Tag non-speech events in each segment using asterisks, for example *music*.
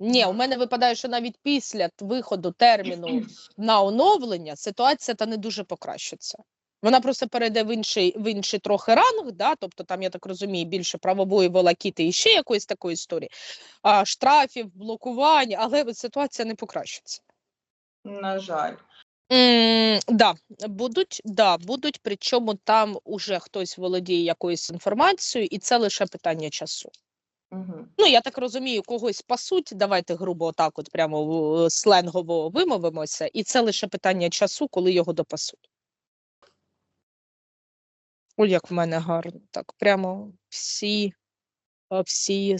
Ні, у мене випадає, що навіть після виходу терміну *clears throat* на оновлення ситуація та не дуже покращиться. Вона просто перейде в інший, в інший трохи ранг, да? тобто там, я так розумію, більше правової волокіти і ще якоїсь такої історії, а, штрафів, блокувань, але ситуація не покращиться. На жаль. М, да, будуть, да, будуть, причому там уже хтось володіє якоюсь інформацією, і це лише питання часу. Угу. Ну, я так розумію, когось пасуть, давайте грубо отак от прямо е, сленгово вимовимося, і це лише питання часу, коли його допасуть. Ой, як в мене гарно. Так, прямо всі, е, всі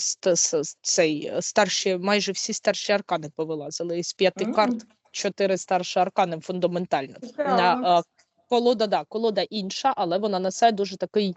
цей, е, старші, майже всі старші аркани повилазили. Із п'яти Мгм. карт чотири старші аркани фундаментально. На, Цікаво. е, колода, да, колода інша, але вона несе дуже такий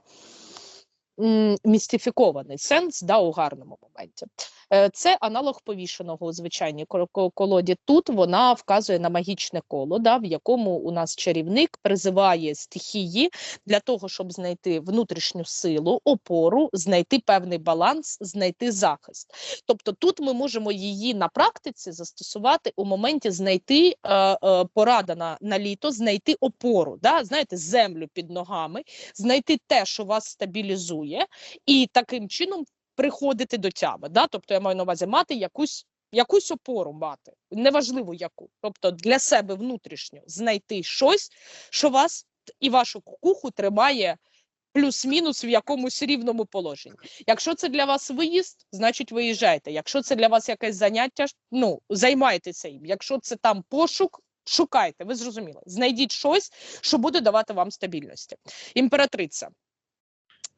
містифікований сенс да, у гарному моменті. Е, Це аналог повішеного у звичайній ко- ко- колоді. Тут вона вказує на магічне коло, да, в якому у нас чарівник призиває стихії для того, щоб знайти внутрішню силу, опору, знайти певний баланс, знайти захист. Тобто тут ми можемо її на практиці застосувати у моменті знайти е, е, порада на, на літо, знайти опору, да, знаєте, землю під ногами, знайти те, що вас стабілізує, і таким чином приходити до тями. Да? Тобто я маю на увазі мати якусь. Якусь опору мати, неважливо яку, тобто для себе внутрішньо знайти щось, що вас і вашу кукуху тримає плюс-мінус в якомусь рівному положенні. Якщо це для вас виїзд, значить виїжджайте. Якщо це для вас якесь заняття, ну займайтеся їм. Якщо це там пошук, шукайте. Ви зрозуміли. Знайдіть щось, що буде давати вам стабільності. Імператриця.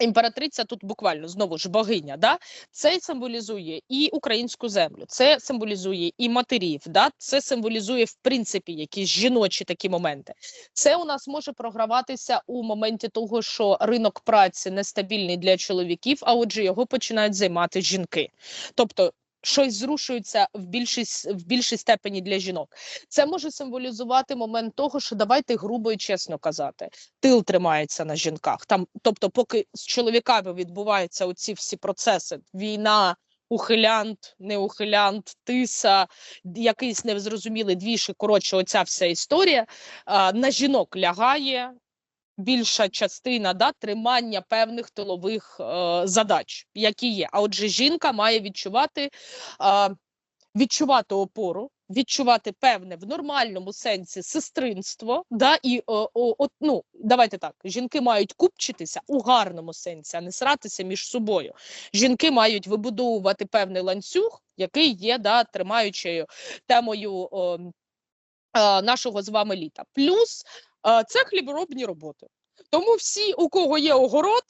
Імператриця тут буквально знову ж богиня, да? це символізує і українську землю, це символізує і матерів, да? це символізує в принципі якісь жіночі такі моменти. Це у нас може програватися у моменті того, що ринок праці нестабільний для чоловіків, а отже, його починають займати жінки. Тобто щось зрушується в більшій, в більшій степені для жінок. Це може символізувати момент того, що давайте грубо і чесно казати, тил тримається на жінках. Там, тобто, поки з чоловіками відбуваються оці всі процеси: війна. Ухилянт, неухилянт, тиса, якийсь незрозумілий двіж, коротше, оця вся історія а, на жінок лягає більша частина да, тримання певних тилових е, задач, які є. А отже, жінка має відчувати, е, відчувати опору, відчувати певне в нормальному сенсі сестринство. Да, і е, о, от, ну, давайте так, жінки мають купчитися у гарному сенсі, а не сратися між собою. Жінки мають вибудовувати певний ланцюг, який є да, тримаючою темою. Е, е, нашого з вами літа. Плюс це хліборобні роботи. Тому всі, у кого є огород,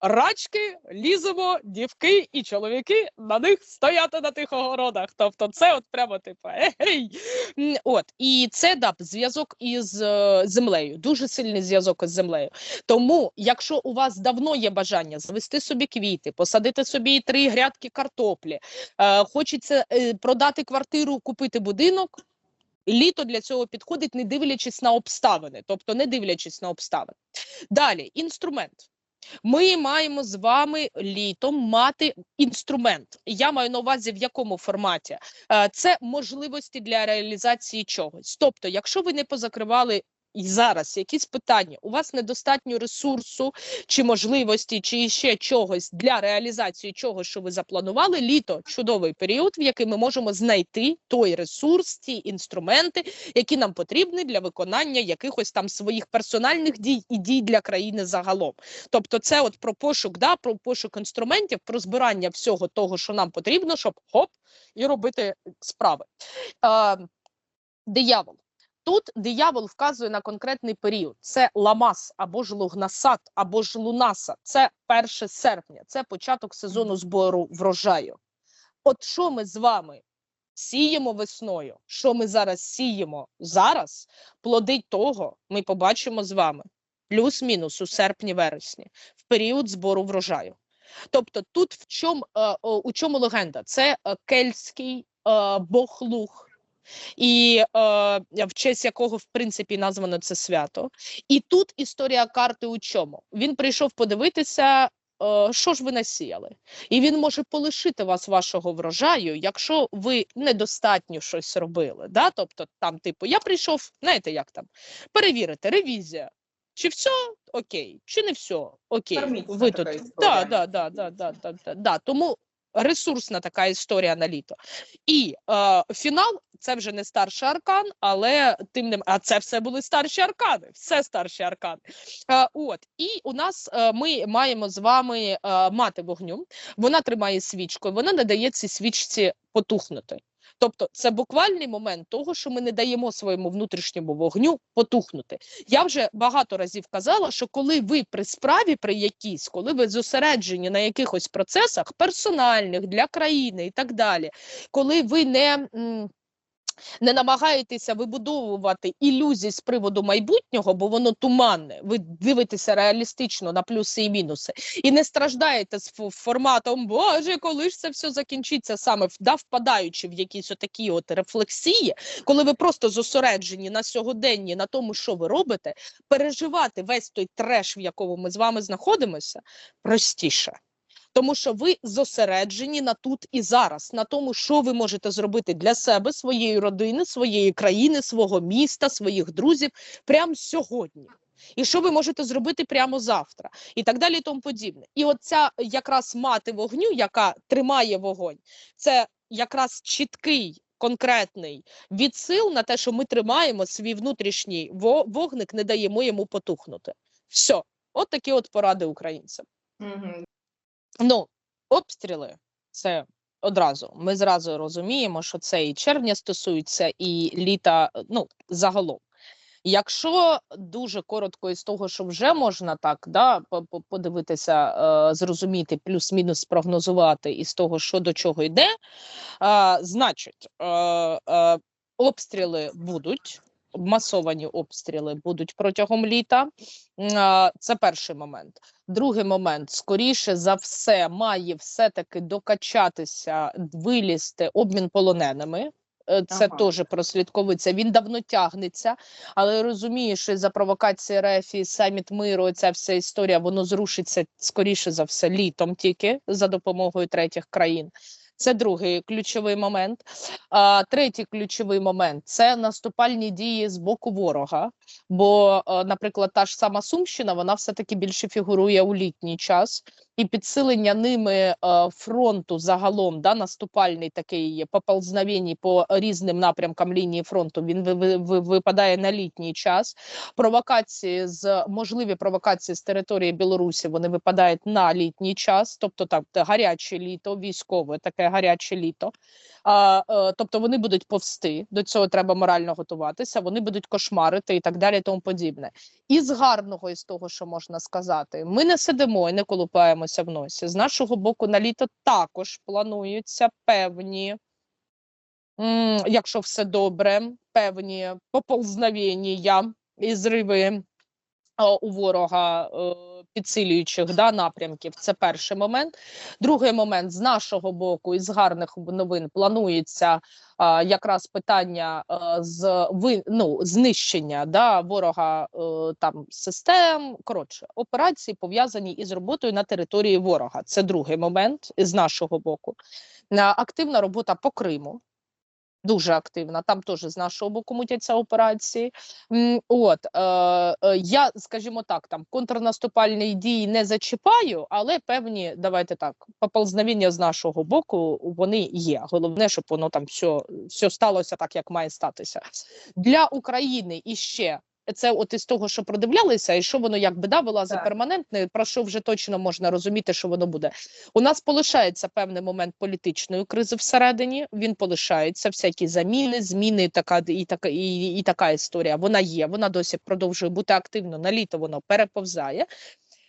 рачки, ліземо, дівки і чоловіки на них стояти на тих огородах. Тобто, це от прямо типу ей. От і це да, зв'язок із е, землею, дуже сильний зв'язок із землею. Тому, якщо у вас давно є бажання завести собі квіти, посадити собі три грядки картоплі, е, хочеться е, продати квартиру, купити будинок. Літо для цього підходить, не дивлячись на обставини, тобто не дивлячись на обставини. Далі інструмент. Ми маємо з вами літом мати інструмент. Я маю на увазі в якому форматі Е, це можливості для реалізації чогось. Тобто, якщо ви не позакривали і зараз якісь питання, у вас недостатньо ресурсу чи можливості, чи ще чогось для реалізації чого, що ви запланували. Літо чудовий період, в який ми можемо знайти той ресурс, ті інструменти, які нам потрібні для виконання якихось там своїх персональних дій і дій для країни загалом. Тобто, це от про пошук, да, про пошук інструментів, про збирання всього того, що нам потрібно, щоб хоп і робити справи. Е, диявол. Тут диявол вказує на конкретний період. Це ламас або ж лугнасат, або ж лунаса. Це 1 серпня, це початок сезону збору врожаю. От що ми з вами сіємо весною, що ми зараз сіємо зараз, плоди того ми побачимо з вами плюс-мінус у серпні-вересні, в період збору врожаю. Тобто, тут в чому, е, у чому легенда? Це е, кельтський е, бог луг, і е, в честь якого в принципі названо це свято. І тут історія карти у чому? Він прийшов подивитися, е, що ж ви насіяли. І він може полишити вас вашого врожаю, якщо ви недостатньо щось робили. Да? Тобто, там, типу, я прийшов, знаєте, як там, перевірити, ревізія. Чи все окей, чи не все окей. Ви тут. Да, да, да, да, да, да, да, да. Тому ресурсна така історія на літо. І е, фінал це вже не старший аркан, але тим не а це все були старші аркани, все старші аркани. Е, от і у нас е, ми маємо з вами е, мати вогню. Вона тримає свічку, вона не дає цій свічці потухнути. Тобто це буквальний момент того, що ми не даємо своєму внутрішньому вогню потухнути. Я вже багато разів казала, що коли ви при справі при якійсь, коли ви зосереджені на якихось процесах персональних для країни і так далі, коли ви не. Не намагаєтеся вибудовувати ілюзії з приводу майбутнього, бо воно туманне. Ви дивитеся реалістично на плюси і мінуси, і не страждаєте з форматом Боже, коли ж це все закінчиться, саме да, впадаючи в якісь отакі от рефлексії, коли ви просто зосереджені на сьогоденні, на тому, що ви робите, переживати весь той треш, в якому ми з вами знаходимося, простіше. Тому що ви зосереджені на тут і зараз, на тому, що ви можете зробити для себе, своєї родини, своєї країни, свого міста, своїх друзів прямо сьогодні. І що ви можете зробити прямо завтра, і так далі, і тому подібне. І оця якраз мати вогню, яка тримає вогонь, це якраз чіткий. Конкретний відсил на те, що ми тримаємо свій внутрішній вогник, не даємо йому потухнути. Все, от такі от поради українцям. Ну, обстріли це одразу. Ми зразу розуміємо, що це і червня стосується, і літа, е, ну, загалом. Якщо дуже коротко із того, що вже можна так да, по- по- подивитися, е, зрозуміти, плюс-мінус спрогнозувати із того, що до чого йде, е, значить, обстріли будуть. Масовані обстріли будуть протягом літа. Це перший момент. Другий момент, скоріше за все, має все-таки докачатися, вилізти обмін полоненими. Е, Це Ага. теж прослідковується. Він давно тягнеться, але що за провокації РФ і саміт миру, ця вся історія, воно зрушиться скоріше за все літом тільки за допомогою третіх країн. Це другий ключовий момент. А, третій ключовий момент це наступальні дії з боку ворога. Бо, е, наприклад, та ж сама Сумщина, вона все-таки більше фігурує у літній час, і підсилення ними е, фронту загалом, да, наступальний такий поползновень по різним напрямкам лінії фронту, він ви- ви- ви- випадає на літній час. Провокації з можливі провокації з території Білорусі вони випадають на літній час, тобто так, гаряче літо, військове, таке гаряче літо. А, е, тобто вони будуть повсти, до цього треба морально готуватися, вони будуть кошмарити і так далі, тому подібне. І з гарного із того, що можна сказати, ми не сидимо і не колупаємося в носі. З нашого боку, на літо також плануються певні, якщо все добре, певні поползновення і зриви у ворога е, підсилюючих да, напрямків. Це перший момент. Другий момент з нашого боку, із гарних новин планується а, якраз питання е, з ви, ну, знищення да, ворога е, там систем. Коротше, операції пов'язані із роботою на території ворога. Це другий момент з нашого боку. Е, Активна робота по Криму. Дуже активна, там теж з нашого боку мутяться операції. От е, е, я, скажімо так, там контрнаступальні дії не зачіпаю, але певні, давайте так, поползновіння з нашого боку вони є. Головне, щоб воно там все, все сталося так, як має статися. Для України іще це от із того, що продивлялися, і що воно якби да вилазить Так. перманентне, про що вже точно можна розуміти, що воно буде. У нас полишається певний момент політичної кризи всередині. Він полишається, всякі заміни, зміни, така і така і, і така історія. Вона є. Вона досі продовжує бути активно. На літо воно переповзає.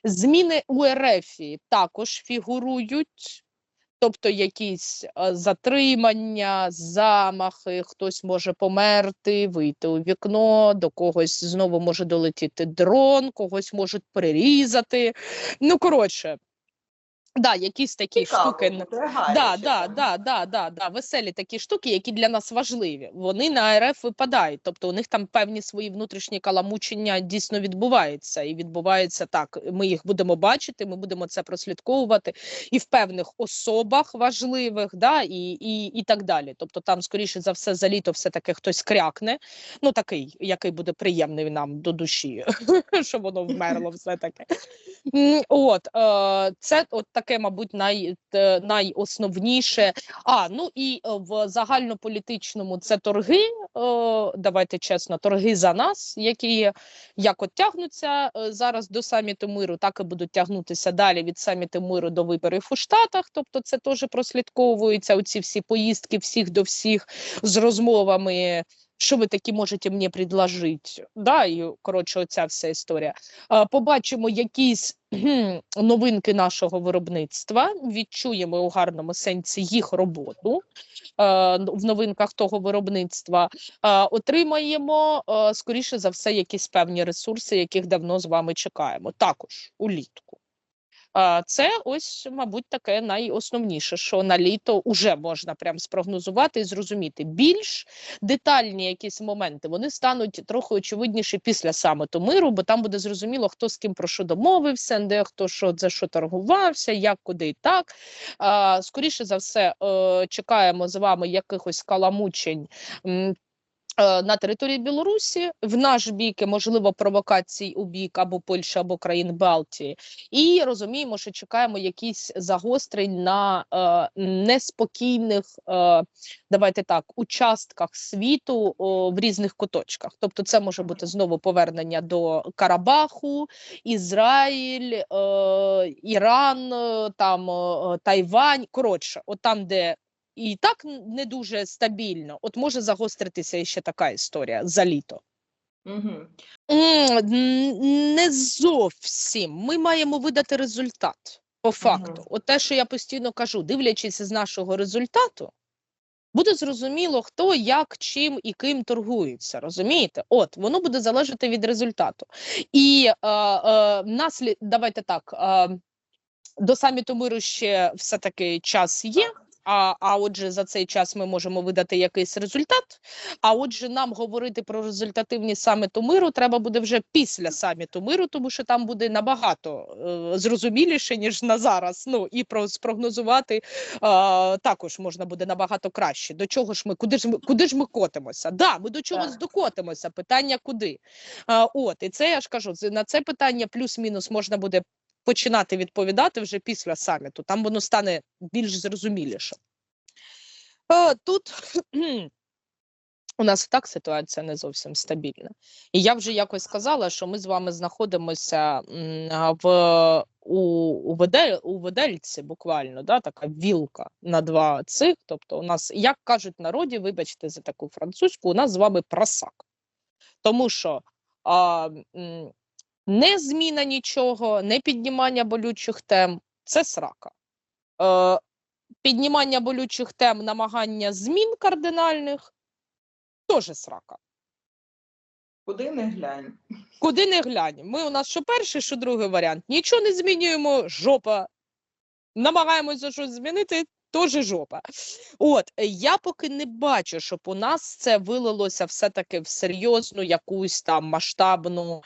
Зміни у РФ також фігурують. Тобто якісь е, затримання, замахи, хтось може померти, вийти у вікно, до когось знову може долетіти дрон, когось можуть прирізати. Ну, коротше, Да, якісь такі Цікаво штуки. Да, да, да, да, да, да, веселі такі штуки, які для нас важливі. Вони на РФ випадають. Тобто у них там певні свої внутрішні каламучення дійсно відбуваються. І відбувається так. Ми їх будемо бачити, ми будемо це прослідковувати і в певних особах важливих, да, і, і, і так далі. Тобто, там, скоріше за все, за літо все-таки хтось крякне. Ну, такий, який буде приємний нам до душі, *laughs* щоб воно вмерло все-таки. М, От е, це от таке, мабуть, най, найосновніше. А ну і е, в загальнополітичному це торги. Е, давайте чесно, торги за нас, які як от тягнуться е, зараз до саміту миру, так і будуть тягнутися далі від саміту миру до виборів у Штатах. Тобто, це теж прослідковується. Оці всі поїздки всіх до всіх з розмовами. Що ви такі можете мені предложити? Да, і коротше, оця вся історія. Побачимо якісь новинки нашого виробництва, відчуємо у гарному сенсі їх роботу в новинках того виробництва. Отримаємо, скоріше за все, якісь певні ресурси, яких давно з вами чекаємо. Також улітку. Це ось, мабуть, таке найосновніше, що на літо вже можна прям спрогнозувати і зрозуміти. Більш детальні якісь моменти вони стануть трохи очевидніші після саміту миру, бо там буде зрозуміло, хто з ким про що домовився, де хто що за що торгувався, як куди і так. Скоріше за все, е, чекаємо з вами якихось каламучень. Е, На території Білорусі в наш бік, можливо, провокацій у бік або Польщі, або країн Балтії, і розуміємо, що чекаємо якісь загострень на е, неспокійних е, давайте так, участках світу о, в різних куточках. Тобто, це може бути знову повернення до Карабаху, Ізраїль, е, Іран, е, там е, Тайвань. Коротше, от там, де і так не дуже стабільно, от може загостритися ще така історія за літо. Н- Не зовсім. Ми маємо видати результат по факту. Мгм. От те, що я постійно кажу, дивлячись з нашого результату, буде зрозуміло, хто як, чим і ким торгується. Розумієте? От воно буде залежати від результату. І е, е, наслід, давайте так. Е, до саміту миру ще все таки час є. А, а отже, за цей час ми можемо видати якийсь результат. А отже, нам говорити про результативність саміту миру треба буде вже після саміту миру, тому що там буде набагато е, зрозуміліше ніж на зараз. Ну і про спрогнозувати е, також можна буде набагато краще. До чого ж ми, куди ж ми, куди ж ми котимося? Да, ми до чогось докотимося. Питання куди? А, от і це я ж кажу. На це питання плюс-мінус можна буде починати відповідати вже після саміту. Там воно стане більш зрозуміліше. Е, Тут *clears throat* у нас і так ситуація не зовсім стабільна. І я вже якось сказала, що ми з вами знаходимося в у, у, Ведель, у Ведельці, буквально, да, така вілка на два цих. Тобто, у нас, як кажуть народі, вибачте за таку французьку, у нас з вами просак. Тому що а, не зміна нічого, не піднімання болючих тем це срака. Е, піднімання болючих тем, намагання змін кардинальних теж срака. Куди не глянь. Куди не глянь. Ми у нас що перший, що другий варіант. Нічого не змінюємо, жопа. Намагаємося щось змінити, теж жопа. От я поки не бачу, щоб у нас це вилилося все-таки в серйозну якусь там масштабну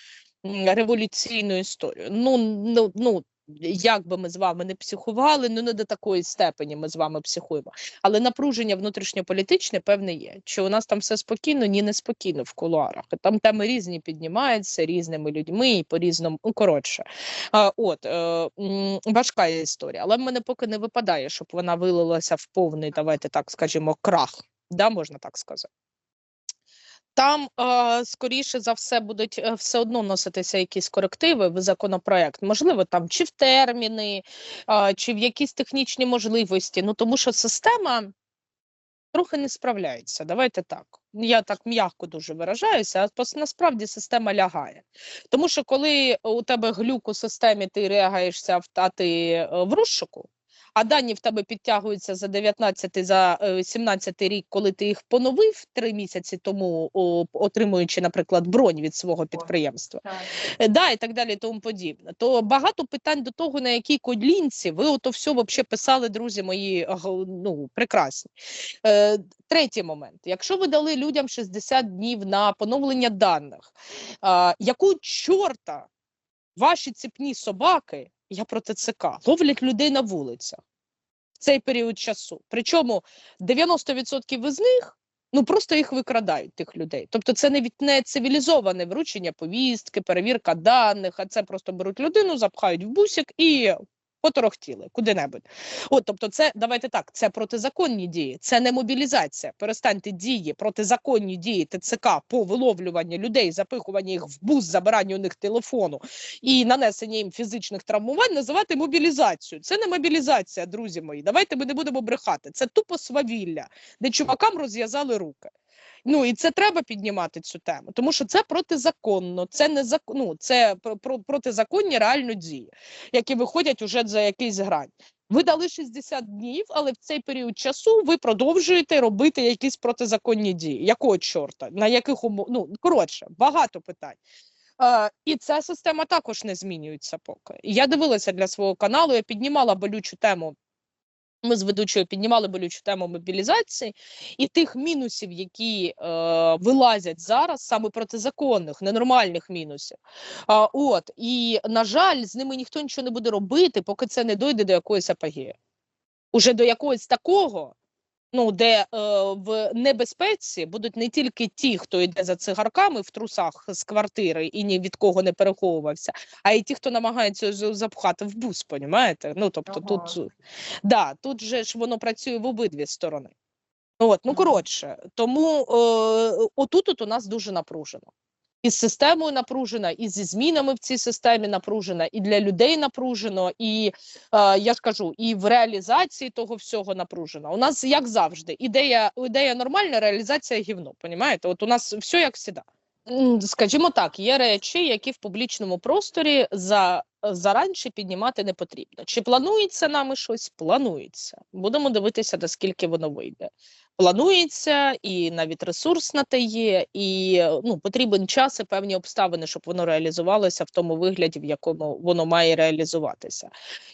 революційну історію. Ну, ну, ну як би ми з вами не психували, ну не до такої степені ми з вами психуємо. Але напруження внутрішньополітичне певне є. Чи у нас там все спокійно? Ні, не спокійно в кулуарах. Там теми різні піднімаються різними людьми і по різному. Ну, коротше, от е, важка історія. Але в мене поки не випадає, щоб вона вилилася в повний, давайте так скажімо, крах. Да, можна так сказати. Там, е, скоріше за все, будуть е, все одно вноситися якісь корективи в законопроект. Можливо, там чи в терміни, е, чи в якісь технічні можливості. Ну тому що система трохи не справляється. Давайте так. Я так м'яко дуже виражаюся, а насправді система лягає. Тому що коли у тебе глюк у системі, ти реагаєшся та ти в розшуку. А дані в тебе підтягуються за 19 за е, 17 рік, коли ти їх поновив три місяці тому, отримуючи, наприклад, бронь від свого підприємства. Так. Е, да, і так далі, і тому подібне. То багато питань до того, на якій кодлінці ви ото все вообще писали, друзі мої, ну, прекрасні. Е, третій момент. Якщо ви дали людям 60 днів на поновлення даних, яку чорта ваші ціпні собаки, я про ТЦК, ловлять людей на вулицях в цей період часу? Причому 90% із них ну просто їх викрадають, тих людей. Тобто це не від не цивілізоване вручення повістки, перевірка даних, а це просто беруть людину, запхають в бусик і поторохтіли куди-небудь. От, тобто, це давайте так, це протизаконні дії, це не мобілізація. Перестаньте дії, протизаконні дії ТЦК по виловлюванню людей, запихуванню їх в бус, забиранню у них телефону і нанесення їм фізичних травмувань називати мобілізацією. Це не мобілізація, друзі мої. Давайте ми не будемо брехати. Це тупо свавілля, де чувакам розв'язали руки. Ну і це треба піднімати цю тему, тому що це протизаконно, це не зак... ну, це про, про, протизаконні реально дії, які виходять уже за якийсь грань. Ви дали 60 днів, але в цей період часу ви продовжуєте робити якісь протизаконні дії. Якого чорта? На яких умов? Ну коротше, багато питань. Е, і ця система також не змінюється поки. Я дивилася для свого каналу, я піднімала болючу тему. Ми з ведучою піднімали болючу тему мобілізації і тих мінусів, які е, вилазять зараз, саме протизаконних, ненормальних мінусів. А, от і на жаль, з ними ніхто нічого не буде робити, поки це не дойде до якоїсь апогеї. Уже до якогось такого, ну де е, в небезпеці будуть не тільки ті, хто йде за цигарками в трусах з квартири і ні від кого не переховувався, а й ті, хто намагається запхати в бус, понімаєте? Ну тобто Ага. тут да, тут же ж воно працює в обидві сторони. От, ну коротше, тому е, отут от у нас дуже напружено. І з системою напружена, і зі змінами в цій системі напружена, і для людей напружено, і е, я ж кажу, і в реалізації того всього напружено. У нас як завжди, ідея, ідея нормальна, реалізація гівно. Понімаєте? От у нас все як завжди. Скажімо так, є речі, які в публічному просторі за заранше піднімати не потрібно. Чи планується нами щось? Планується. Будемо дивитися, наскільки воно вийде. Планується, і навіть ресурс на те є, і ну, потрібен час і певні обставини, щоб воно реалізувалося в тому вигляді, в якому воно має реалізуватися.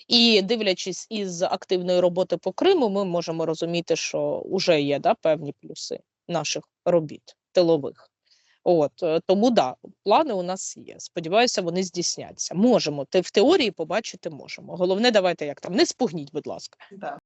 І дивлячись із активної роботи по Криму, ми можемо розуміти, що вже є да, певні плюси наших робіт тилових. От е, тому да, плани у нас є. Сподіваюся, вони здійсняться. Можемо. Те в теорії побачити можемо. Головне, давайте як там не спугніть, будь ласка. Да.